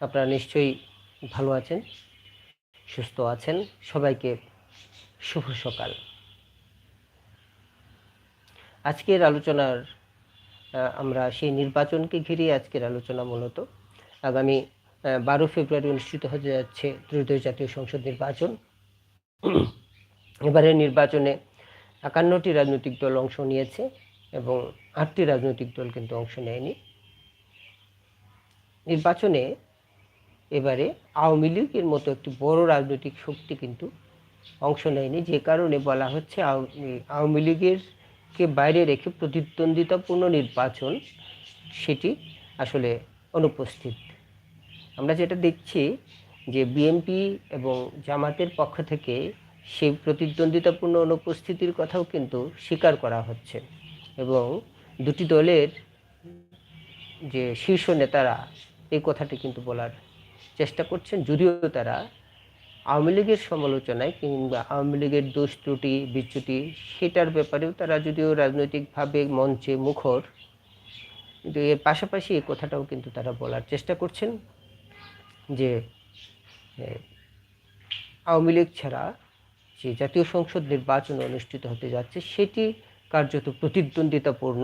আপনারা নিশ্চয়ই ভালো আছেন, সুস্থ আছেন। সবাইকে শুভ সকাল। আজকের আলোচনার আমরা সেই নির্বাচনকে ঘিরে আজকের আলোচনা মূলত। আগামী বারো ফেব্রুয়ারি অনুষ্ঠিত হতে যাচ্ছে ত্রয়োদশ জাতীয় সংসদ নির্বাচন। এবারের নির্বাচনে একান্নটি রাজনৈতিক দল অংশ নিয়েছে এবং আটটি রাজনৈতিক দল কিন্তু অংশ নেয়নি। নির্বাচনে এবারে আওয়ামী লীগের মতো একটি বড় রাজনৈতিক শক্তি কিন্তু অংশ নেয়নি। যে কারণে বলা হচ্ছে আওয়ামী- লীগের কে বাইরে রেখে প্রতিদ্বন্দ্বিতাপূর্ণ নির্বাচন সেটি আসলে অনুপস্থিত। আমরা যেটা দেখছি যে বিএনপি এবং জামাতের পক্ষ থেকে সেই প্রতিদ্বন্দ্বিতাপূর্ণ অনুপস্থিতির কথাও কিন্তু স্বীকার করা হচ্ছে এবং দুটি দলের যে শীর্ষ নেতারা এই কথাটি কিন্তু বলার চেষ্টা করছেন, যদিও তারা আওয়ামী লীগের সমালোচনায় কিংবা আওয়ামী লীগের দোষ ত্রুটি, বিচ্যুতি, সেটার ব্যাপারেও তারা যদিও রাজনৈতিকভাবে মঞ্চে মুখর, কিন্তু এর পাশাপাশি এই কথাটাও কিন্তু তারা বলার চেষ্টা করছেন যে আওয়ামী লীগ ছাড়া যে জাতীয় সংসদ নির্বাচন অনুষ্ঠিত হতে যাচ্ছে, সেটি কার্যত প্রতিদ্বন্দ্বিতাপূর্ণ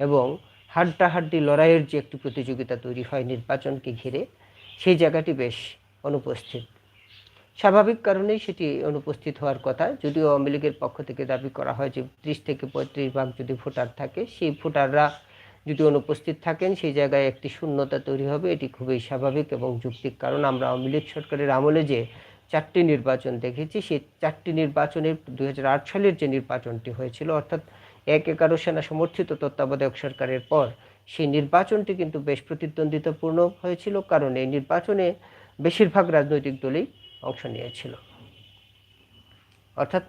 এবং হাড্ডাহাড্ডি লড়াইয়ের যে একটি প্রতিযোগিতা তৈরি হয় নির্বাচনকে ঘিরে সেই জায়গাটি বেশ অনুপস্থিত। স্বাভাবিক কারণেই সেটি অনুপস্থিত হওয়ার কথা। যদিও আওয়ামী লীগের পক্ষ থেকে দাবি করা হয় যে ত্রিশ থেকে পঁয়ত্রিশ ভাগ যদি ভোটার থাকে, সেই ভোটাররা যদি অনুপস্থিত থাকেন, সেই জায়গায় একটি শূন্যতা তৈরি হবে। এটি খুবই স্বাভাবিক এবং যৌক্তিক কারণ। আমরা আওয়ামী লীগ সরকারের আমলে যে চারটি নির্বাচন দেখেছি, সেই চারটি নির্বাচনের দু হাজার আট সালের যে নির্বাচনটি হয়েছিল, অর্থাৎ এক এগারো সেনা সমর্থিত তত্ত্বাবধায়ক সরকারের পর সেই নির্বাচনটি কিন্তু বেশ প্রতিদ্বন্দ্বিতাপূর্ণ হয়েছিল, কারণ এই নির্বাচনে বেশিরভাগ রাজনৈতিক দলই অংশ নিয়েছিল। অর্থাৎ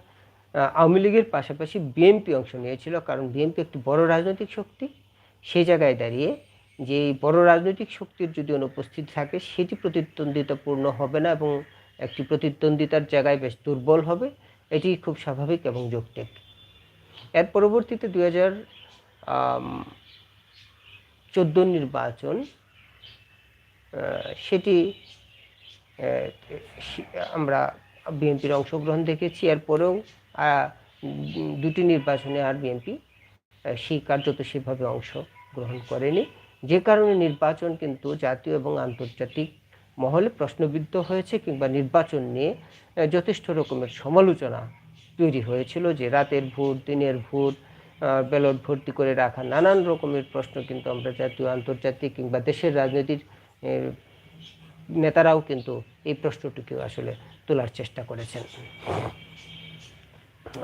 আওয়ামী লীগের পাশাপাশি বিএনপি অংশ নিয়েছিল, কারণ বিএনপি একটি বড় রাজনৈতিক শক্তি। সেই জায়গায় দাঁড়িয়ে যে বড় রাজনৈতিক শক্তির যদি অনুপস্থিত থাকে, সেটি প্রতিদ্বন্দ্বিতাপূর্ণ হবে না এবং একটি প্রতিদ্বন্দ্বিতার জায়গায় বেশ দুর্বল হবে। এটি খুব স্বাভাবিক এবং যৌক্তিক। এর পরবর্তীতে দু হাজার চোদ্দ নির্বাচন সেটি আমরা বিএনপির অংশগ্রহণ দেখেছি। এরপরেও দুটি নির্বাচনে আর বিএনপি সেই কার্যত সেভাবে অংশ গ্রহণ করেনি। যে কারণে নির্বাচন কিন্তু জাতীয় এবং আন্তর্জাতিক মহলে প্রশ্নবিদ্ধ হয়েছে কিংবা নির্বাচন নিয়ে যথেষ্ট রকমের সমালোচনা তৈরি হয়েছিল যে রাতের ভোট, দিনের ভোট ব্যালট ভর্তি করে রাখা, নানান রকমের প্রশ্ন কিন্তু আমরা জাতীয়, আন্তর্জাতিক কিংবা দেশের রাজনীতির নেতারাও কিন্তু এই প্রশ্নটিকে আসলে তোলার চেষ্টা করেছেন।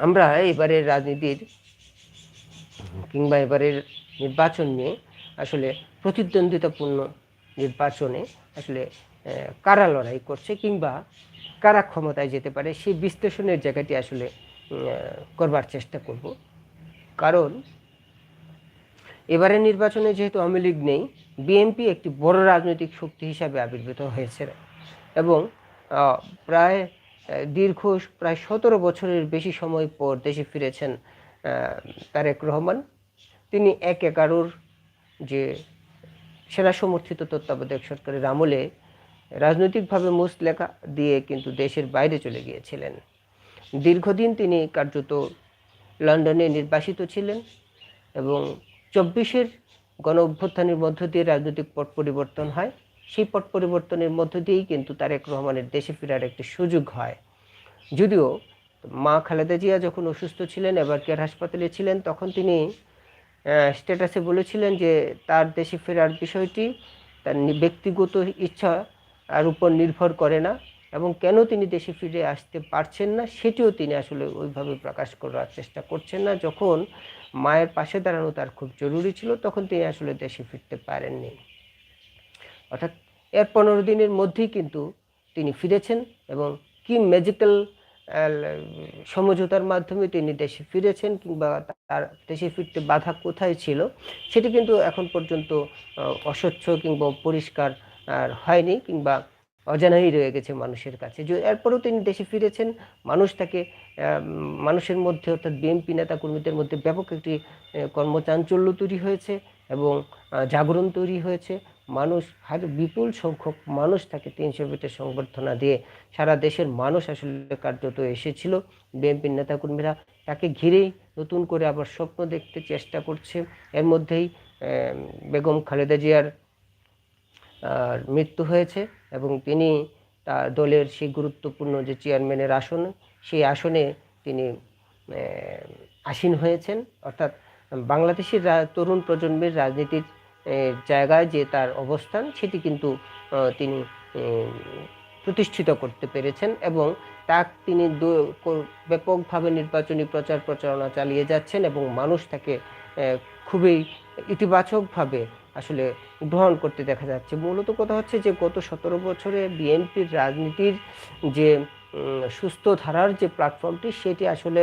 আমরা এবারের রাজনীতির কিংবা এবারের নির্বাচন নিয়ে আসলে প্রতিদ্বন্দ্বিতাপূর্ণ নির্বাচনে আসলে কারা লড়াই করছে কিংবা কারা ক্ষমতায় যেতে পারে, সেই বিশ্লেষণের জায়গাটি আসলে করবার চেষ্টা করব। কারণ এবারের নির্বাচনে যেহেতু আওয়ামী লীগ নেই, বিএনপি একটি বড় রাজনৈতিক শক্তি হিসাবে আবির্ভূত হয়েছে এবং প্রায় দীর্ঘ প্রায় সতেরো বছরের বেশি সময় পর দেশে ফিরেছেন তারেক রহমান। তিনি এক এগারোর যে সেনা সমর্থিত তত্ত্বাবধায়ক সরকারের আমলে রাজনৈতিকভাবে মুসলেখা দিয়ে কিন্তু দেশের বাইরে চলে গিয়েছিলেন। দীর্ঘদিন তিনি কার্যত লন্ডনে নির্বাসিত ছিলেন এবং চব্বিশের গণ অভ্যুত্থানের মধ্য দিয়ে রাজনৈতিক পট পরিবর্তন হয়। সেই পট পরিবর্তনের মধ্য দিয়েই কিন্তু তারেক রহমানের দেশে ফেরার একটি সুযোগ হয়। যদিও মা খালেদা জিয়া যখন অসুস্থ ছিলেন, এবার কেয়ার হাসপাতালে ছিলেন, তখন তিনি স্ট্যাটাসে বলেছিলেন যে তার দেশে ফেরার বিষয়টি তার ব্যক্তিগত ইচ্ছা আর উপর নির্ভর করে না। এবং কেন তিনি দেশে ফিরে আসতে পারছেন না, সেটিও তিনি আসলে ওইভাবে প্রকাশ করার চেষ্টা করছেন না। যখন মায়ের পাশে দাঁড়ানো তার খুব জরুরি ছিল, তখন তিনি আসলে দেশে ফিরতে পারেননি। অর্থাৎ এর পনেরো দিনের মধ্যেই কিন্তু তিনি ফিরেছেন এবং কি ম্যাজিক্যাল সমঝোতার মাধ্যমে তিনি দেশে ফিরেছেন কিংবা তার দেশে ফিরতে বাধা কোথায় ছিল, সেটি কিন্তু এখন পর্যন্ত অস্বচ্ছ কিংবা পরিষ্কার হয়নি কিংবা অজানাই রয়ে গেছে মানুষের কাছে। এরপরেও তিনি দেশে ফিরেছেন, মানুষ তাকে মানুষের মধ্যে অর্থাৎ বিএনপি নেতা কর্মীদের মধ্যে ব্যাপক একটি কর্মচাঞ্চল্য তৈরি হয়েছে এবং জাগরণ তৈরি হয়েছে। মানুষ হার বিপুল সংখ্যক মানুষ তাকে তিনশো ফিটের সংবর্ধনা দিয়ে সারা দেশের মানুষ আসলে কার্যত এসেছিল। বিএনপির নেতাকর্মীরা তাকে ঘিরেই নতুন করে আবার স্বপ্ন দেখতে চেষ্টা করছে। এর মধ্যেই বেগম খালেদা জিয়ার মৃত্যু হয়েছে। এবং তিনি তার দলের সেই গুরুত্বপূর্ণ যে চেয়ারম্যানের আসন, সেই আসনে তিনি আসীন হয়েছেন। অর্থাৎ বাংলাদেশের তরুণ প্রজন্মের রাজনীতির জায়গায় যে তার অবস্থান, সেটি কিন্তু তিনি প্রতিষ্ঠিত করতে পেরেছেন এবং তা তিনি ব্যাপকভাবে নির্বাচনী প্রচার প্রচারণা চালিয়ে যাচ্ছেন এবং মানুষ তাকে খুবই ইতিবাচকভাবে আসলে গ্রহণ করতে দেখা যাচ্ছে। মূলত কথা হচ্ছে যে, গত সতেরো বছরে বিএনপির রাজনীতির যে সুস্থ ধারার যে প্ল্যাটফর্মটি সেটি আসলে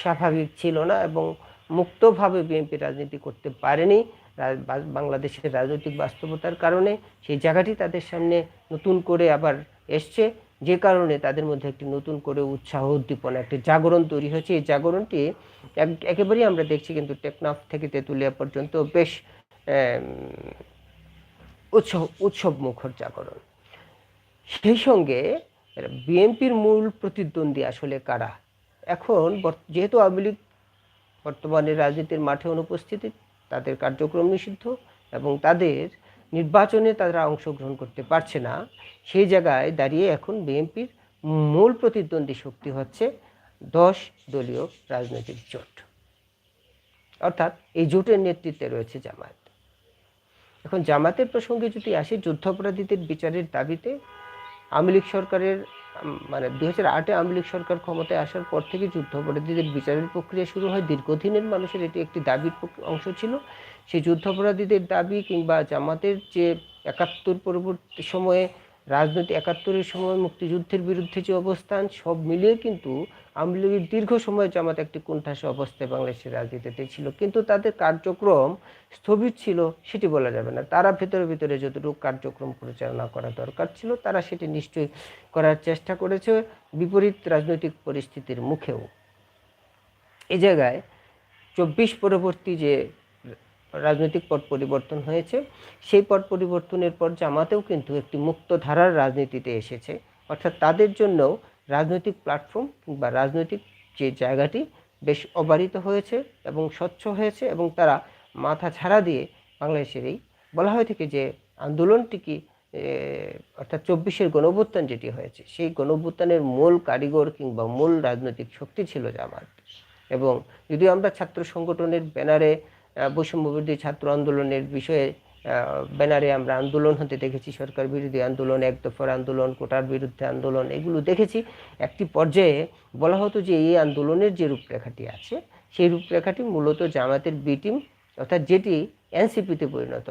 স্বাভাবিক ছিল না এবং মুক্তভাবে বিএনপি রাজনীতি করতে পারেনি। বাংলাদেশের রাজনৈতিক বাস্তবতার কারণে সেই জায়গাটি তাদের সামনে নতুন করে আবার এসছে। যে কারণে তাদের মধ্যে একটি নতুন করে উৎসাহ উদ্দীপনা, একটি জাগরণ তৈরি হয়েছে। এই জাগরণটি একেবারেই আমরা দেখছি কিন্তু টেকনাফ থেকে তেঁতুলিয়া পর্যন্ত বেশ উৎসব উৎসব মুখর জাগরণ। সেই সঙ্গে বিএনপির মূল প্রতিদ্বন্দ্বী আসলে কারা? এখন যেহেতু আওয়ামী লীগ বর্তমানে রাজনীতির মাঠে অনুপস্থিতি, তাদের কার্যক্রম নিষিদ্ধ এবং তাদের নির্বাচনে তারা অংশগ্রহণ করতে পারছে না, সেই জায়গায় দাঁড়িয়ে এখন বিএনপির মূল প্রতিদ্বন্দ্বী শক্তি হচ্ছে দশ দলীয় রাজনৈতিক জোট। অর্থাৎ এই জোটের নেতৃত্বে রয়েছে জামায়াত। এখন জামাতের প্রসঙ্গে যদি আসি, যুদ্ধাপরাধীদের বিচারের দাবিতে আওয়ামী লীগ সরকারের মানে দুই হাজার আটে আওয়ামী লীগ সরকার ক্ষমতায় আসার পর থেকে যুদ্ধাপরাধীদের বিচারের প্রক্রিয়া শুরু হয়। দীর্ঘদিনের মানুষের এটি একটি দাবির অংশ ছিল। সেই যুদ্ধাপরাধীদের দাবি কিংবা জামাতের যে একাত্তর পরবর্তী সময়ে, রাজনৈতিক একাত্তরের সময় মুক্তিযুদ্ধের বিরুদ্ধে যে অবস্থান, সব মিলিয়ে কিন্তু আওয়ামী লীগের দীর্ঘ সময় জামাত একটি কোণঠাসা অবস্থায় বাংলাদেশের রাজনীতিতে ছিল, কিন্তু তাদের কার্যক্রম স্থবির ছিল সেটি বলা যাবে না। তারা ভেতরে ভেতরে যতটুকু কার্যক্রম পরিচালনা করা দরকার ছিল, তারা সেটি নিশ্চয়ই করার চেষ্টা করেছে বিপরীত রাজনৈতিক পরিস্থিতির মুখেও। এ জায়গায় চব্বিশ পরবর্তী যে রাজনৈতিক পট পরিবর্তন হয়েছে, সেই পট পরিবর্তনের পর জামাতেও কিন্তু একটি মুক্ত ধারার রাজনীতিতে এসেছে। অর্থাৎ তাদের জন্যও রাজনৈতিক প্ল্যাটফর্ম কিংবা রাজনৈতিক যে জায়গাটি বেশ অবারিত হয়েছে এবং স্বচ্ছ হয়েছে এবং তারা মাথা ছাড়া দিয়ে বাংলাদেশের এই বলা হয়ে থাকে যে আন্দোলনটিকে অর্থাৎ চব্বিশের গণভুত্থান যেটি হয়েছে, সেই গণভুত্থানের মূল কারিগর কিংবা মূল রাজনৈতিক শক্তি ছিল জামাত। এবং যদি আমরা ছাত্র সংগঠনের ব্যানারে বৈষম্যবিরোধী ছাত্র আন্দোলনের বিষয়ে ব্যানারে আমরা আন্দোলন হতে দেখেছি, সরকার বিরোধী আন্দোলন, এক দফার আন্দোলন, কোটার বিরুদ্ধে আন্দোলন, এগুলো দেখেছি। একটি পর্যায়ে বলা হতো যে এই আন্দোলনের যে রূপরেখাটি আছে, সেই রূপরেখাটি মূলত জামাতের বি টিম অর্থাৎ যেটি এনসিপিতে পরিণত,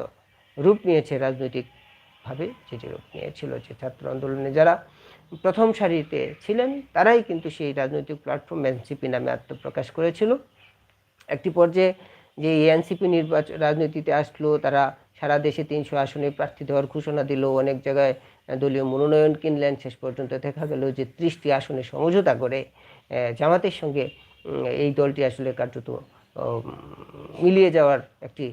রূপ নিয়েছে রাজনৈতিকভাবে, যেটি রূপ নিয়েছিল যে ছাত্র আন্দোলনে যারা প্রথম সারিতে ছিলেন, তারাই কিন্তু সেই রাজনৈতিক প্ল্যাটফর্ম এনসিপি নামে আত্মপ্রকাশ করেছিল। একটি পর্যায়ে যে এনসিপি নির্বাচন রাজনীতিতে আসলো, তারা সারা দেশে তিনশো আসনে প্রার্থী দেওয়ার ঘোষণা দিল। অনেক জায়গায় দলীয় মনোনয়ন কিনলেন। শেষ পর্যন্ত দেখা গেল যে ত্রিশটি আসনে সমঝোতা করে জামাতের সঙ্গে এই দলটি আসলে কার্যত মিলিয়ে যাওয়ার একটি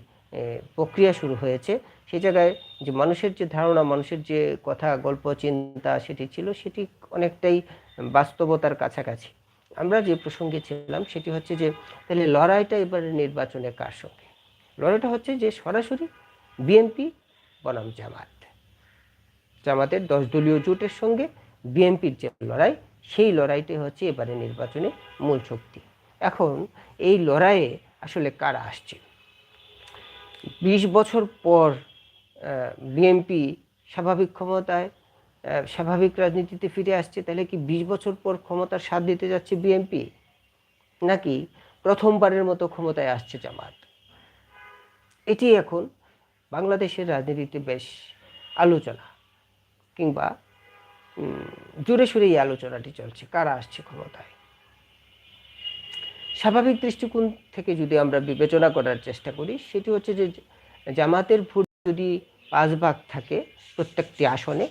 প্রক্রিয়া শুরু হয়েছে। সে জায়গায় যে মানুষের যে ধারণা, মানুষের যে কথা, গল্প, চিন্তা সেটি ছিল, সেটি অনেকটাই বাস্তবতার কাছাকাছি। আমরা যে প্রসঙ্গে ছিলাম, সেটি হচ্ছে যে, তাহলে লড়াইটা এবারে নির্বাচনে কার সঙ্গে? লড়াইটা হচ্ছে যে সরাসরি বিএনপি, বনাম জামাত। জামাতের দশ দলীয় জোটের সঙ্গে বিএনপির যে লড়াই, সেই লড়াইটাই হচ্ছে এবারে নির্বাচনে মূল শক্তি। এখন এই লড়াইয়ে আসলে কারা আসছে? বিশ বছর পর বিএনপি স্বাভাবিক ক্ষমতায় স্বাভাবিক রাজনীতিতে ফিরে আসছে, তাহলে কি বিশ বছর পর ক্ষমতার স্বাদ দিতে যাচ্ছে বিএনপি? নাকি প্রথমবারের মতো ক্ষমতায় আসছে জামাত? এটি এখন বাংলাদেশের রাজনীতিতে বেশ আলোচনা কিংবা জোরে সোরে এই আলোচনাটি চলছে। কারা আসছে ক্ষমতায়? স্বাভাবিক দৃষ্টিকোণ থেকে যদি আমরা বিবেচনা করার চেষ্টা করি, সেটি হচ্ছে যে জামাতের ভোট যদি পাঁচ ভাগ থাকে প্রত্যেকটি আসনে,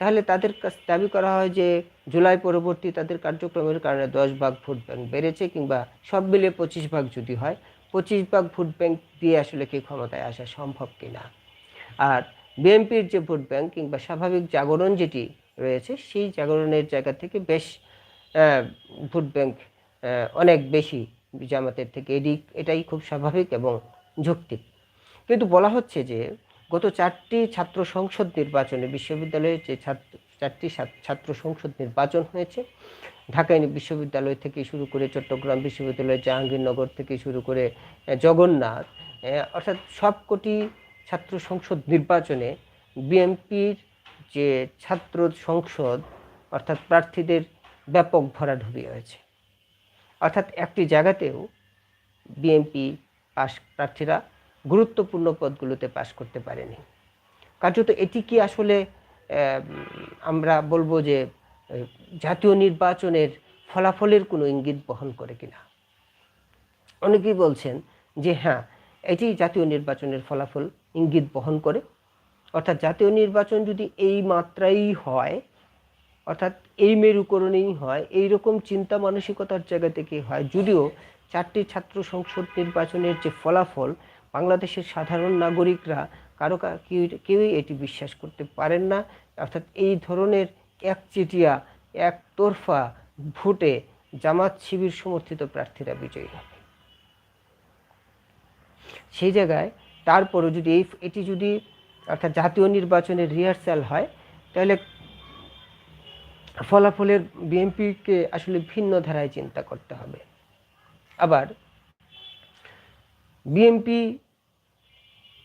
তাহলে তাদের কাছ, দাবি করা হয় যে জুলাই পরবর্তী তাদের কার্যক্রমের কারণে দশ ভাগ ভোট ব্যাংক বেড়েছে কিংবা সব মিলে পঁচিশ ভাগ যদি হয় পঁচিশ ভাগ ভোট ব্যাংক দিয়ে আসলে কি ক্ষমতায় আসা সম্ভব কিনা। আর বিএনপির যে ভোট ব্যাংক কিংবা স্বাভাবিক জাগরণ যেটি রয়েছে, সেই জাগরণের জায়গা থেকে বেশ ভোট ব্যাংক অনেক বেশি জামাতের থেকে এদিক, এটাই খুব স্বাভাবিক এবং যৌক্তিক। কিন্তু বলা হচ্ছে যে গত চারটি ছাত্র সংসদ নির্বাচনে বিশ্ববিদ্যালয়ে যে ছাত্র চারটি ছাত্র- সংসদ নির্বাচন হয়েছে। ঢাকা বিশ্ববিদ্যালয় থেকে শুরু করে চট্টগ্রাম বিশ্ববিদ্যালয়, জাহাঙ্গীরনগর থেকে শুরু করে জগন্নাথ অর্থাৎ সবকটি ছাত্র সংসদ নির্বাচনে বিএনপির যে ছাত্র সংসদ, অর্থাৎ প্রার্থীদের ব্যাপক ভরাডুবি হয়েছে। অর্থাৎ একটি জায়গাতেও বিএনপি পাশ, প্রার্থীরা গুরুত্বপূর্ণ পদগুলোতে পাশ করতে পারেনি। কার্যত এটি কি আসলে আমরা বলব যে জাতীয় নির্বাচনের ফলাফলের কোনো ইঙ্গিত বহন করে কিনা। অনেকেই বলছেন যে হ্যাঁ এটি জাতীয় নির্বাচনের ফলাফল ইঙ্গিত বহন করে। অর্থাৎ জাতীয় নির্বাচন যদি এই মাত্রাই হয়, অর্থাৎ এই মেরুকরণেই হয়, এই রকম চিন্তা মানসিকতার জায়গা থেকে হয়, যদিও চারটি ছাত্র সংসদ নির্বাচনের যে ফলাফল, বাংলাদেশের সাধারণ নাগরিকরা কারও কেউ- কেউই এটি বিশ্বাস করতে পারেন না। অর্থাৎ এই ধরনের একচেটিয়া, একতরফা ভোটে জামাত শিবির সমর্থিত প্রার্থীরা বিজয়ী হবে। সেই জায়গায় তারপরও যদি এই এটি যদি অর্থাৎ জাতীয় নির্বাচনের রিহার্সাল হয়, তাহলে ফলাফলের বিএনপিকে আসলে ভিন্ন ধারায় চিন্তা করতে হবে। আবার বিএনপি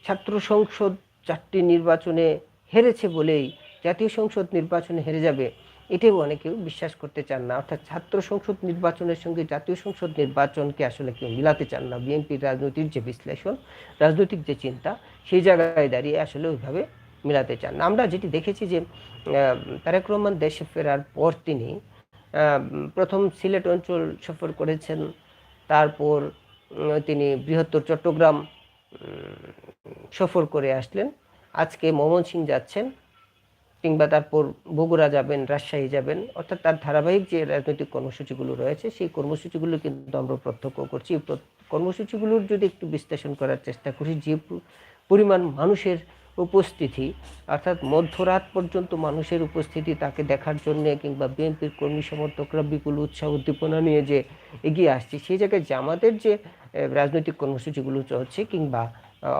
ছাত্র সংসদ চারটি নির্বাচনে হেরেছে বলেই জাতীয় সংসদ নির্বাচনে হেরে যাবে এটাও অনেকেও বিশ্বাস করতে চান না। অর্থাৎ ছাত্র সংসদ নির্বাচনের সঙ্গে জাতীয় সংসদ নির্বাচনকে আসলে কেউ মিলাতে চান না। বিএনপির রাজনৈতিক যে বিশ্লেষণ, রাজনৈতিক যে চিন্তা, সেই জায়গায় দাঁড়িয়ে আসলে ওইভাবে মিলাতে চান না। আমরা যেটি দেখেছি যে তারেক রহমান দেশে ফেরার পর তিনি প্রথম সিলেট অঞ্চল সফর করেছেন। তারপর তিনি বৃহত্তর চট্টগ্রাম সফর করে আসলেন। আজকে ময়মনসিংহ যাচ্ছেন, কিংবা তারপর বগুড়া যাবেন, রাজশাহী যাবেন, অর্থাৎ তার ধারাবাহিক যে রাজনৈতিক কর্মসূচিগুলো রয়েছে, সেই কর্মসূচিগুলো কিন্তু আমরা প্রত্যক্ষ করছি। কর্মসূচিগুলোর যদি একটু বিশ্লেষণ করার চেষ্টা করি, যে পরিমাণ মানুষের উপস্থিতি, অর্থাৎ মধ্যরাত পর্যন্ত মানুষের উপস্থিতি তাকে দেখার জন্য কিংবা বিএনপির কর্মী সমর্থকরা বিপুল উৎসাহ উদ্দীপনা নিয়ে যে এগিয়ে আসছে, সেই জায়গায় জামাতের যে রাজনৈতিক কর্মসূচিগুলো চলছে কিংবা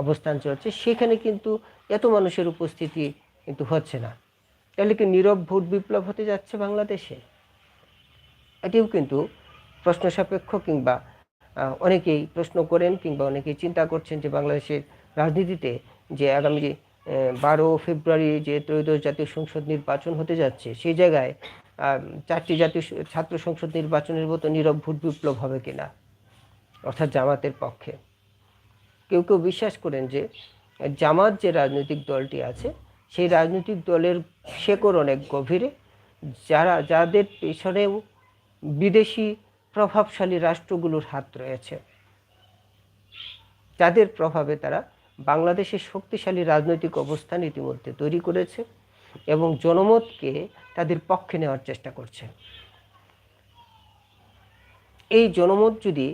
অবস্থান চলছে, সেখানে কিন্তু এত মানুষের উপস্থিতি কিন্তু হচ্ছে না। তাহলে কি নীরব ভোট বিপ্লব হতে যাচ্ছে বাংলাদেশে? এটিও কিন্তু প্রশ্ন সাপেক্ষ কিংবা অনেকেই প্রশ্ন করেন কিংবা অনেকেই চিন্তা করছেন যে বাংলাদেশের রাজনীতিতে যে আগামী বারো ফেব্রুয়ারি যে ত্রয়োদশ জাতীয় সংসদ নির্বাচন হতে যাচ্ছে, সেই জায়গায় চারটি জাতীয় ছাত্র সংসদ নির্বাচনের মতো নীরব ভোট বিপ্লব হবে কিনা? অর্থাৎ জামাতের পক্ষে। কেউ কেউ বিশ্বাস করেন যে জামাত যে রাজনৈতিক দলটি আছে, সেই রাজনৈতিক দলের শেকড় অনেক গভীরে, যারা, যাদের পেছনেও বিদেশি প্রভাবশালী রাষ্ট্রগুলোর হাত রয়েছে। যাদের প্রভাবে তারা বাংলাদেশের শক্তিশালী রাজনৈতিক অবস্থান ইতিমধ্যে তৈরি করেছে এবং জনমতকে তাদের পক্ষে নেওয়ার চেষ্টা করছে। এই জনমত যদি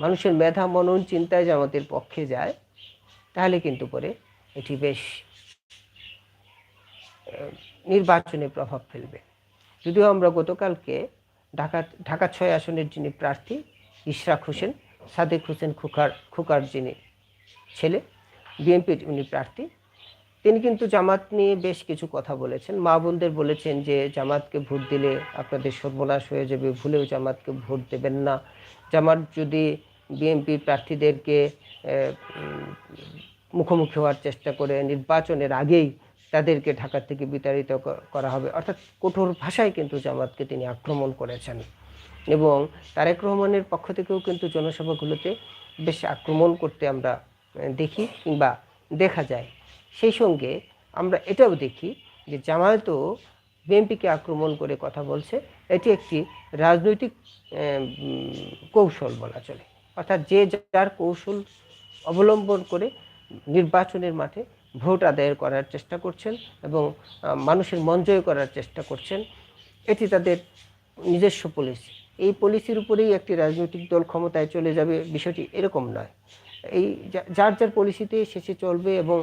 মানুষের মেধা, মনন, চিন্তায় জামাতের পক্ষে যায়, তাহলে কিন্তু পরে এটি বেশ নির্বাচনে প্রভাব ফেলবে। যদিও আমরা গতকালকে ঢাকা ঢাকা ছয় আসনের যিনি প্রার্থী, ইশরাক হোসেন, সাদেক হোসেন খুকার খুকার যিনি ছেলে বিএনপির উনি প্রার্থী। তিনি কিন্তু জামাত নিয়ে বেশ কিছু কথা বলেছেন। মা বোনদের বলেছেন যে, জামাতকে ভোট দিলে আপনাদের সর্বনাশ হয়ে যাবে, ভুলেও জামাতকে ভোট দেবেন না। জামাত যদি বিএনপি প্রার্থীদেরকে মুখোমুখি হওয়ার চেষ্টা করে নির্বাচনের আগেই তাদেরকে ঢাকা থেকে বিতাড়িত করা হবে, অর্থাৎ কঠোর ভাষায় কিন্তু জামাতকে তিনি আক্রমণ করেছেন। এবং তারেক রহমানের পক্ষ থেকেও কিন্তু জনসভাগুলোতে বেশ আক্রমণ করতে আমরা দেখি কিংবা দেখা যায়। সেই সঙ্গে আমরা এটাও দেখি যে জামায়াতও বিএনপিকে আক্রমণ করে কথা বলছে। এটি একটি রাজনৈতিক কৌশল বলা চলে। অর্থাৎ যে যার কৌশল অবলম্বন করে নির্বাচনের মাঠে ভোট আদায় করার চেষ্টা করছেন এবং মানুষের মন জয় করার চেষ্টা করছেন, এটি তাদের নিজস্ব পলিসি এই পলিসির উপরেই একটি রাজনৈতিক দল ক্ষমতায় চলে যাবে বিষয়টি এরকম নয়। এই যার যার পলিসিতে শেষে চলবে এবং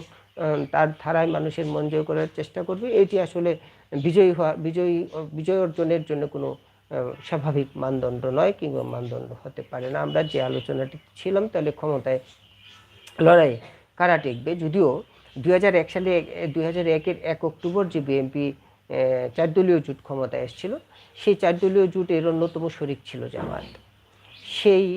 তার ধারায় মানুষের মন জয় করার চেষ্টা করবে, এটি আসলে বিজয়ী হওয়া, বিজয়ী, বিজয় অর্জনের জন্য কোনো স্বাভাবিক মানদণ্ড নয় কিংবা মানদণ্ড হতে পারে না। আমরা যে আলোচনাটি ছিলাম তাহলে ক্ষমতায় লড়াই কারা টিকবে? যদিও দুই এক সালে, দুই হাজার একের এক অক্টোবর যে বিএনপি চার দলীয় জোট ক্ষমতায় এসেছিল, সেই চার দলীয় জোটের অন্যতম শরিক ছিল জামাত। সেই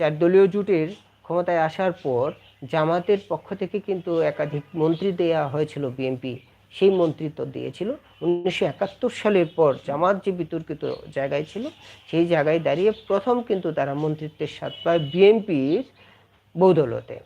চার দলীয় জোটের ক্ষমতায় আসার পর জামাতের পক্ষ থেকে কিন্তু একাধিক মন্ত্রী দেওয়া হয়েছিল বিএনপি। সেই মন্ত্রিত্ব দিয়েছিল। উনিশশো একাত্তর সালের পর জামাত যে বিতর্কিত জায়গায় ছিল, সেই জায়গায় দাঁড়িয়ে প্রথম কিন্তু তারা মন্ত্রিত্বের স্বাদ পায় বিএনপির বৌদলতে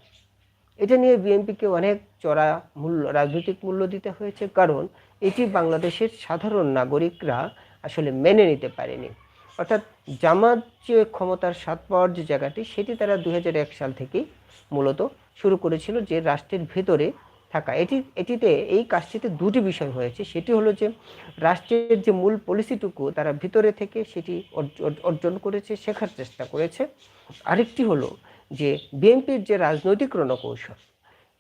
এটা নিয়ে বিএনপিকে অনেক চড়া মূল্য, রাজনৈতিক মূল্য দিতে হয়েছে, কারণ এটি বাংলাদেশের সাধারণ নাগরিকরা আসলে মেনে নিতে পারেনি। অর্থাৎ জামাত যে ক্ষমতার স্বাদ পাওয়ার যে জায়গাটি, সেটি তারা দু হাজার এক সাল থেকেই মূলত শুরু করেছিল যে রাষ্ট্রের ভেতরে থাকা। এটি, এটিতে এই কাজটিতে দুটি বিষয় হয়েছে। সেটি হলো যে রাষ্ট্রের যে মূল পলিসিটুকু তারা ভিতরে থেকে সেটি অর্জ- অর্জন করেছে, শেখার চেষ্টা করেছে। আরেকটি হলো যে বিএনপির যে রাজনৈতিক রণকৌশল,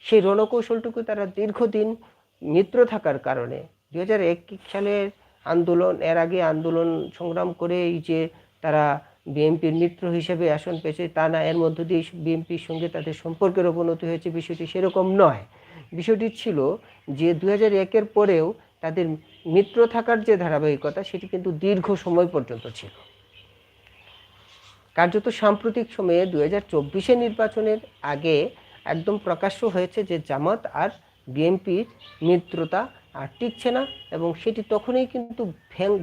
সেই রণকৌশলটুকু তারা দীর্ঘদিন মিত্র থাকার কারণে দু হাজার এক সালের আন্দোলন, এর আগে আন্দোলন সংগ্রাম করে এই যে তারা বিএনপির মিত্র হিসেবে আসন পেয়েছে তা না, এর মধ্য দিয়ে বিএনপির সঙ্গে তাদের সম্পর্কের অবনতি হয়েছে, বিষয়টি সেরকম নয়। বিষয়টি ছিল যে দু হাজার একের পরেও তাদের মিত্র থাকার যে ধারাবাহিকতা, সেটি কিন্তু দীর্ঘ সময় পর্যন্ত ছিল। কার্যত সাম্প্রতিক সময়ে দু হাজার নির্বাচনের আগে একদম প্রকাশ্য হয়েছে যে জামাত আর বিএনপির মিত্রতা আর টিকছে না এবং সেটি তখনই কিন্তু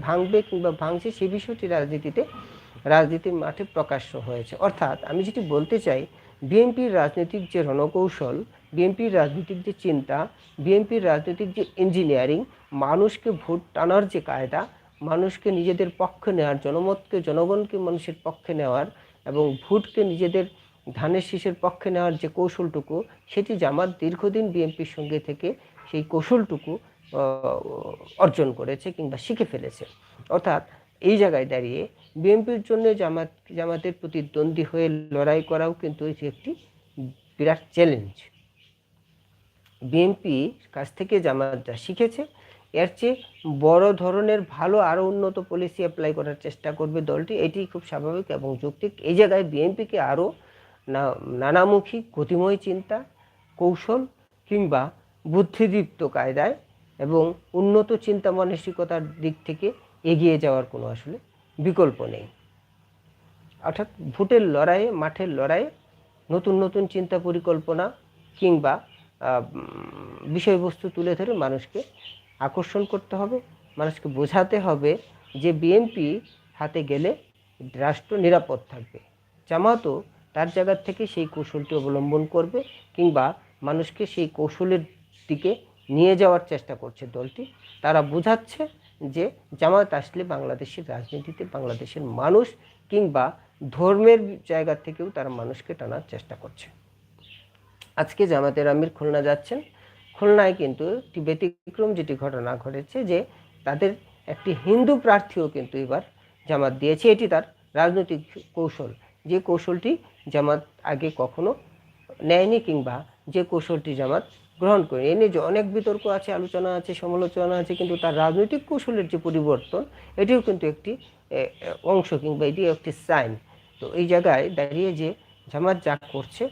ভাঙবে কিংবা ভাঙছে সেই বিষয়টি রাজনীতিতে রাজনীতির মাঠে প্রকাশ্য হয়েছে। অর্থাৎ আমি যেটি বলতে চাই, বিএনপির রাজনৈতিক যে রণকৌশল, বিএনপির রাজনৈতিক যে চিন্তা, বিএনপির রাজনৈতিক যে ইঞ্জিনিয়ারিং, মানুষকে ভোট টানার যে কায়দা, মানুষকে নিজেদের পক্ষে নেওয়ার, জনমতকে, জনগণকে মানুষের পক্ষে নেওয়ার এবং ভোটকে নিজেদের ধানের শীষের পক্ষে নেওয়ার যে কৌশলটুকু, সেটি জামাত দীর্ঘদিন বিএনপির সঙ্গে থেকে সেই কৌশলটুকু অর্জন করেছে কিংবা শিখে ফেলেছে। অর্থাৎ এই জায়গায় দাঁড়িয়ে বিএনপির জন্য জামাত, জামাতের প্রতিদ্বন্দ্বী হয়ে লড়াই করাও কিন্তু এটি একটি বিরাট চ্যালেঞ্জ বিএনপি কাছ থেকে জামাত যা শিখেছে। এর চেয়ে বড় ধরনের ভালো আরও উন্নত পলিসি অ্যাপ্লাই করার চেষ্টা করবে দলটি। এটি খুব স্বাভাবিক এবং যৌক্তিক। এই জায়গায় বিএনপিকে আরও নানামুখী গতিময় চিন্তা, কৌশল কিংবা বুদ্ধিদীপ্ত কায়দায় এবং উন্নত চিন্তা মানসিকতার দিক থেকে এগিয়ে যাওয়ার কোনো আসলে বিকল্প নেই। অর্থাৎ ভোটের লড়াইয়ে, মাঠের লড়াইয়ে নতুন নতুন চিন্তা পরিকল্পনা কিংবা বিষয়বস্তু তুলে ধরে মানুষকে আকর্ষণ করতে হবে, মানুষকে বোঝাতে হবে যে বিএনপি হাতে গেলে রাষ্ট্র নিরাপদ থাকবে। জামাতও তার জায়গার থেকে সেই কৌশলটি অবলম্বন করবে কিংবা মানুষকে সেই কৌশলের দিকে নিয়ে যাওয়ার চেষ্টা করছে দলটি। তারা বোঝাচ্ছে যে জামায়াত আসলে বাংলাদেশের রাজনীতিতে বাংলাদেশের মানুষ কিংবা ধর্মের জায়গা থেকেও তারা মানুষকে টানার চেষ্টা করছে। আজকে জামাতের আমির খুলনা যাচ্ছেন। খুলনায় কিন্তু একটি ব্যতিক্রম যেটি ঘটনা ঘটেছে যে তাদের একটি হিন্দু প্রার্থীও কিন্তু এবার জামাত দিয়েছে। এটি তার রাজনৈতিক কৌশল। যে কৌশলটি জামাত আগে কখনো নেয়নি কিংবা যে কৌশলটি জামাত গ্রহণ করে। এ নিয়ে যে অনেক বিতর্ক আছে, আলোচনা আছে, সমালোচনা আছে, কিন্তু তার রাজনৈতিক কৌশলের যে পরিবর্তন, এটিও কিন্তু একটি অংশ কিংবা এটিও একটি সাইন তো এই জায়গায় দাঁড়িয়ে যে জামাত যা করছে,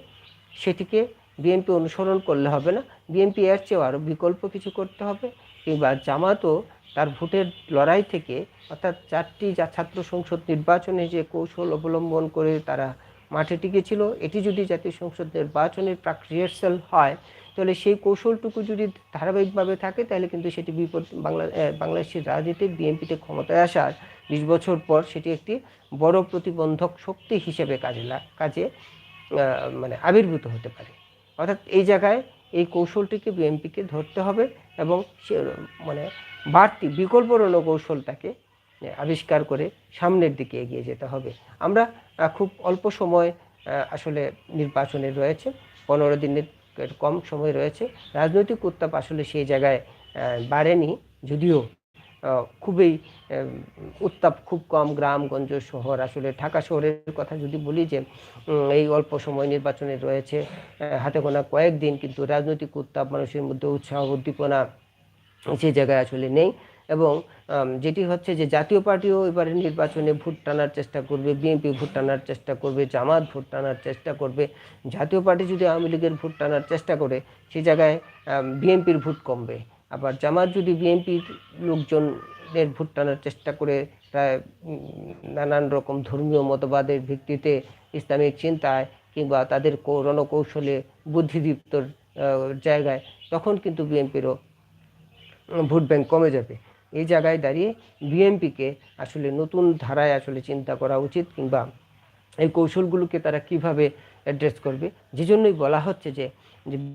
সেটিকে বিএনপি অনুসরণ করলে হবে না। বিএনপি এর চেয়েও আরও বিকল্প কিছু করতে হবে, কিংবা জামাতও তার ভোটের লড়াই থেকে, অর্থাৎ চারটি যা ছাত্র সংসদ নির্বাচনে যে কৌশল অবলম্বন করে তারা মাঠে টিকেছিল এটি যদি জাতীয় সংসদ নির্বাচনের প্রাক রিহার্সাল হয় তাহলে সেই কৌশলটুকু যদি ধারাবাহিকভাবে থাকে, তাহলে কিন্তু সেটি বিপদ, বাংলা বাংলাদেশের রাজনীতি বিএনপিতে ক্ষমতায় আসার বিশ বছর পর সেটি একটি বড় প্রতিবন্ধক শক্তি হিসেবে কাজে কাজে মানে আবির্ভূত হতে পারে। অর্থাৎ এই জায়গায় এই কৌশলটিকে বিএনপিকে ধরতে হবে এবং সে মানে বাড়তি বিকল্প রণকৌশলটাকে আবিষ্কার করে সামনের দিকে এগিয়ে যেতে হবে। আমরা খুব অল্প সময় আসলে নির্বাচনে রয়েছে। পনেরো দিনের এর কম সময় রয়েছে। রাজনৈতিক উত্তাপ আসলে সেই জায়গায় বাড়েনি। যদিও খুবই উত্তাপ খুব কম গ্রামগঞ্জ শহর। আসলে ঢাকা শহরের কথা যদি বলি যে এই অল্প সময় নির্বাচনে রয়েছে হাতে গোনা কয়েকদিন, কিন্তু রাজনৈতিক উত্তাপ, মানুষের মধ্যে উৎসাহ, উদ্দীপনা সে জায়গায় আসলে নেই। এবং যেটি হচ্ছে যে জাতীয় পার্টিও এবারে নির্বাচনে ভোট টানার চেষ্টা করবে, বিএনপি ভোট টানার চেষ্টা করবে, জামাত ভোট টানার চেষ্টা করবে। জাতীয় পার্টি যদি আওয়ামী লীগের ভোট টানার চেষ্টা করে সেই জায়গায় বিএনপির ভোট কমবে। আবার জামাত যদি বিএনপির লোকজনের ভোট টানার চেষ্টা করে, প্রায় নানান রকম ধর্মীয় মতবাদের ভিত্তিতে, ইসলামিক চিন্তায় কিংবা তাদের রণকৌশলে বুদ্ধিদীপ্তর জায়গায়, তখন কিন্তু বিএনপিরও ভোট ব্যাংক কমে যাবে। এই জায়গায় দাঁড়িয়ে বিএনপিকে আসলে নতুন ধারায় আসলে চিন্তা করা উচিত কিংবা এই কৌশলগুলোকে তারা কীভাবে অ্যাড্রেস করবে? যে জন্যই বলা হচ্ছে যে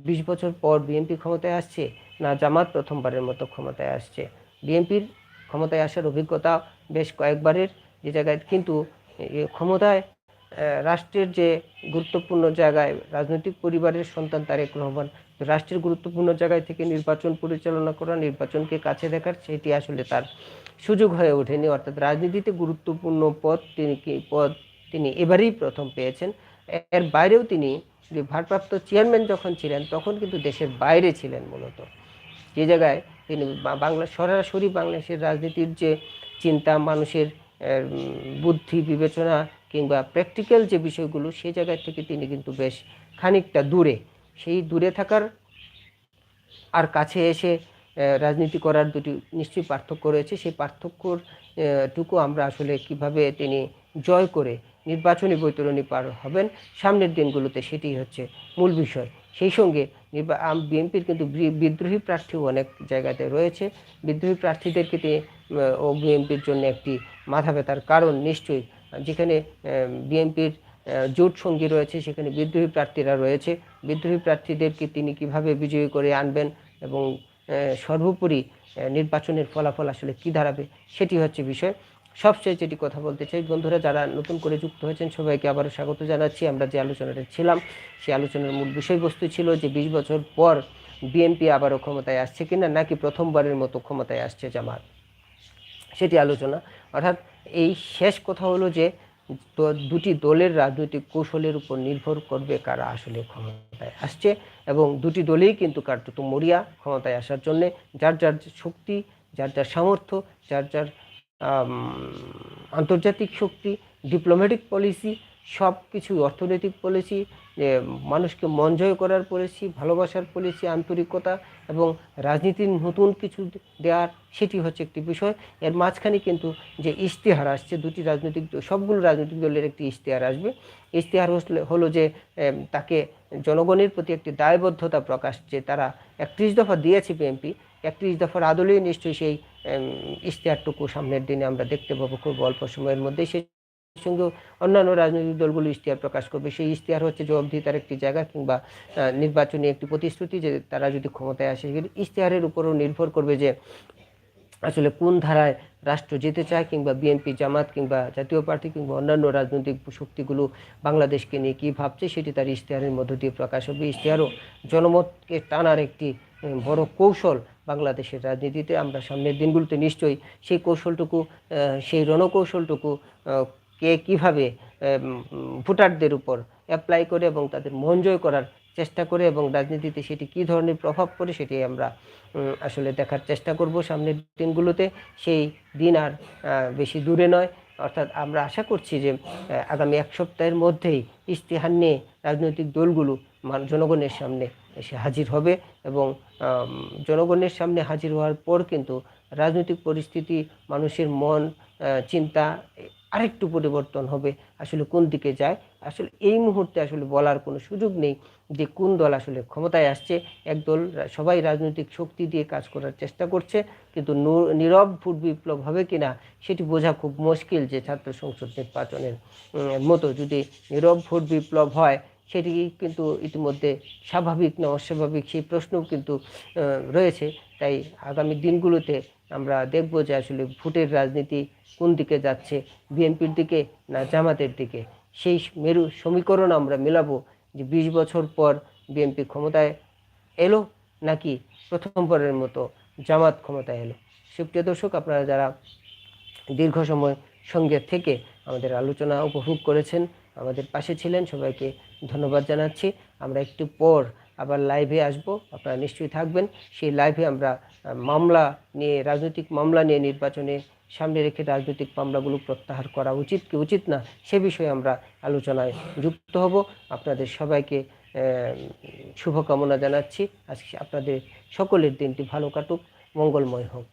বিশ বছর পর বিএনপি ক্ষমতায় আসছে, না জামাত প্রথমবারের মতো ক্ষমতায় আসছে। বিএনপির ক্ষমতায় আসার অভিজ্ঞতা বেশ কয়েকবারের যে জায়গায়, কিন্তু ক্ষমতায় রাষ্ট্রের যে গুরুত্বপূর্ণ জায়গায় রাজনৈতিক পরিবারের সন্তান তারেক রহমান রাষ্ট্রের গুরুত্বপূর্ণ জায়গায় থেকে নির্বাচন পরিচালনা করা, নির্বাচনকে কাছে দেখার, সেটি আসলে তার সুযোগ হয়ে ওঠেনি। অর্থাৎ রাজনীতিতে গুরুত্বপূর্ণ পদ তিনি পদ তিনি এবারেই প্রথম পেয়েছেন। এর বাইরেও তিনি ভারপ্রাপ্ত চেয়ারম্যান যখন ছিলেন, তখন কিন্তু দেশের বাইরে ছিলেন মূলত। যে জায়গায় তিনি বাংলা, সরাসরি বাংলাদেশের রাজনীতির যে চিন্তা, মানুষের বুদ্ধি, বিবেচনা কিংবা প্র্যাকটিক্যাল যে বিষয়গুলো সেই জায়গা থেকে তিনি কিন্তু বেশ খানিকটা দূরে। সেই দূরে থাকার আর কাছে এসে রাজনীতি করার দুটি নিশ্চয়ই পার্থক্য রয়েছে। সেই পার্থক্যর টুকু আমরা আসলে কীভাবে তিনি জয় করে নির্বাচনী বৈতরণী পার হবেন, সামনের দিনগুলোতে সেটি হচ্ছে মূল বিষয়। সেই সঙ্গে বিএনপির কিন্তু বিদ্রোহী প্রার্থীও অনেক জায়গাতে রয়েছে। বিদ্রোহী প্রার্থীদেরকে তিনি ও বিএনপির জন্য একটি মাথা ব্যথার কারণ নিশ্চয়ই যেখানে বিএনপির জোট সঙ্গী রয়েছে, সেখানে বিদ্রোহী প্রার্থীরা রয়েছে। বিদ্রোহী প্রার্থীদেরকে তিনি কীভাবে বিজয়ী করে আনবেন এবং সর্বোপরি নির্বাচনের ফলাফল আসলে কি দাঁড়াবে, সেটি হচ্ছে বিষয়। সবচেয়ে যেটি কথা বলতে চাই, বন্ধুরা, যারা নতুন করে যুক্ত হয়েছেন, সবাইকে আবারও স্বাগত জানাচ্ছি। আমরা যে আলোচনাটা ছিলাম সেই আলোচনার মূল বিষয়বস্তু ছিল যে বিশ বছর পর বিএনপি আবারও ক্ষমতায় আসছে কিনা, নাকি প্রথমবারের মতো ক্ষমতায় আসছে জামাত। সেটি আলোচনা। অর্থাৎ এই শেষ কথা হলো যে দুটি দলের রাজনৈতিক কৌশলের উপর নির্ভর করবে কারা আসলে ক্ষমতায় আসছে এবং দুটি দলেই কিন্তু কার্যত মরিয়া ক্ষমতায় আসার জন্যে যার যার শক্তি, যার যার সামর্থ্য, যার যার আন্তর্জাতিক শক্তি ডিপ্লোম্যাটিক পলিসি সব কিছু অর্থনৈতিক পলিসি মানুষকে মন জয় করার পলিসি ভালোবাসার পলিসি আন্তরিকতা এবং রাজনীতির নতুন কিছু দেওয়ার সেটি হচ্ছে একটি বিষয়। এর মাঝখানে কিন্তু যে ইশতেহার আসছে, দুটি রাজনৈতিক সবগুলো রাজনৈতিক দলের একটি ইশতেহার আসবে। ইশতেহার হলো যে তাকে জনগণের প্রতি একটি দায়বদ্ধতা প্রকাশ যে তারা একত্রিশ দফা দিয়েছে বিএনপি, একত্রিশ দফার আদলেই নিশ্চয়ই সেই ইশতেহারটুকু সামনের দিনে আমরা দেখতে পাবো খুব অল্প সময়ের মধ্যেই। সেই সঙ্গে অন্যান্য রাজনৈতিক দলগুলো ইশতেহার প্রকাশ করবে। সেই ইশতেহার হচ্ছে জবাবদিহিতার একটি জায়গা কিংবা নির্বাচনী একটি প্রতিশ্রুতি যে তারা যদি ক্ষমতায় আসে ইশতেহারের উপরও নির্ভর করবে যে আসলে কোন ধারায় রাষ্ট্র যেতে চায় কিংবা বিএনপি, জামাত কিংবা জাতীয় পার্টি কিংবা অন্যান্য রাজনৈতিক শক্তিগুলো বাংলাদেশকে নিয়ে কী ভাবছে, সেটি তার ইশতেহারের মধ্য দিয়ে প্রকাশ হবে। ইশতেহারও জনমতকে টানার একটি বড় কৌশল বাংলাদেশের রাজনীতিতে। আমরা সামনের দিনগুলোতে নিশ্চয়ই সেই কৌশলটুকু সেই রণকৌশলটুকু কে কীভাবে ভোটারদের উপর অ্যাপ্লাই করে এবং তাদের মন জয় করার চেষ্টা করে এবং রাজনীতিতে সেটি কী ধরনের প্রভাব পড়ে সেটি আমরা আসলে দেখার চেষ্টা করব সামনের দিনগুলোতে। সেই দিন আর বেশি দূরে নয়। অর্থাৎ আমরা আশা করছি যে আগামী এক সপ্তাহের মধ্যেই ইশতেহার নিয়ে রাজনৈতিক দলগুলো জনগণের সামনে এসে হাজির হবে এবং জনগণের সামনে হাজির হওয়ার পর কিন্তু রাজনৈতিক পরিস্থিতি, মানুষের মন চিন্তা আরেকটু পরিবর্তন হবে। আসলে কোন দিকে যায়? আসলে এই মুহূর্তে আসলে বলার কোনো সুযোগ নেই যে কোন দল আসলে ক্ষমতায় আসছে। একদল সবাই রাজনৈতিক শক্তি দিয়ে কাজ করার চেষ্টা করছে, কিন্তু নীরব ভোট বিপ্লব হবে কি না সেটি বোঝা খুব মুশকিল যে ছাত্র সংসদ নির্বাচনের মতো যদি নীরব ভোট বিপ্লব হয়, সেটি কিন্তু ইতিমধ্যে স্বাভাবিক না অস্বাভাবিক সেই প্রশ্নও কিন্তু রয়েছে। তাই আগামী দিনগুলোতে আমরা দেখব যে আসলে ভোটের রাজনীতি কোন দিকে যাচ্ছে, বিএনপির দিকে না জামাতের দিকে। সেই মেরু সমীকরণ আমরা মেলাবো যে বিশ বছর পর বিএনপি ক্ষমতায় এলো নাকি প্রথমবারের মতো জামাত ক্ষমতায় এলো। সুপ্রিয় দর্শক, আপনারা যারা দীর্ঘ সময় সঙ্গে থেকে আমাদের আলোচনা উপভোগ করেছেন, আমাদের পাশে ছিলেন, সবাইকে ধন্যবাদ জানাচ্ছি। আমরা একটু পর আবার লাইভে আসব। আপনারা নিশ্চয়ই থাকবেন। সেই লাইভে আমরা মামলা নিয়ে, রাজনৈতিক মামলা নিয়ে নির্বাচনে সামনে রেখে রাজনৈতিক মামলাগুলো প্রত্যাহার করা উচিত কি উচিত না, সে বিষয়ে আমরা আলোচনায় যুক্ত হব। আপনাদের সবাইকে শুভকামনা জানাচ্ছি। আজকে আপনাদের সকলের দিনটি ভালো কাটুক, মঙ্গলময় হোক।